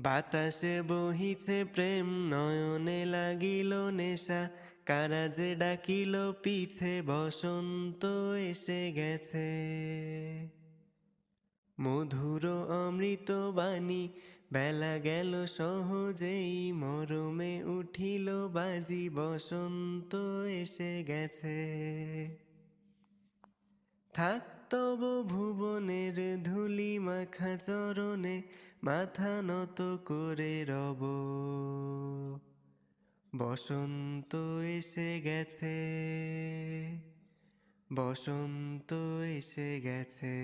বাতাসে বহিছে প্রেম নয়নে লাগিল নেশা। কারা যে ডাকিল, পিছে বসন্ত এসে গেছে। মধুর অমৃত বাণী, বেলা গেল সহজেই। মরমে উঠিল বাজি, বসন্ত এসে গেছে। থাক তব ভুবনের ধুলি মাখা চরণে মাথা নত করে রব। বসন্ত এসে গেছে। বসন্ত এসে গেছে।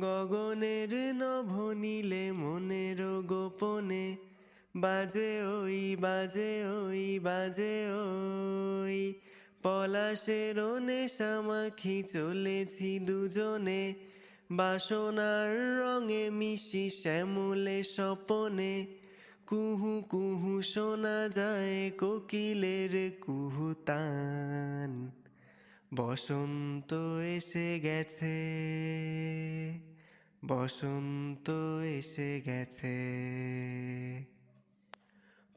গগনের নভনীলে মনের গোপনে, বাজে ওই বাজে ওই বাজে ওই। পলাশের নেশা মাখি চলেছি দুজনে বাসনার রঙে মিশি শ্যামলে স্বপনে। কুহু কুহু শোনা যায় কোকিলের কুহু তান বসন্ত এসে গেছে, বসন্ত এসে গেছে।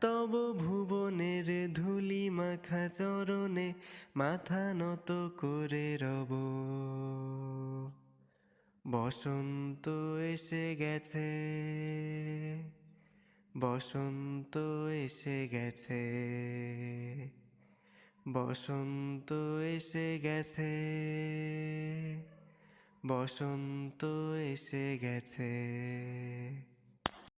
তব ভুবনের ধুলি মাখা চরণে মাথা নত করে রব। বসন্ত এসে গেছে, বসন্ত এসে গেছে, বসন্ত এসে গেছে, বসন্ত এসে গেছে।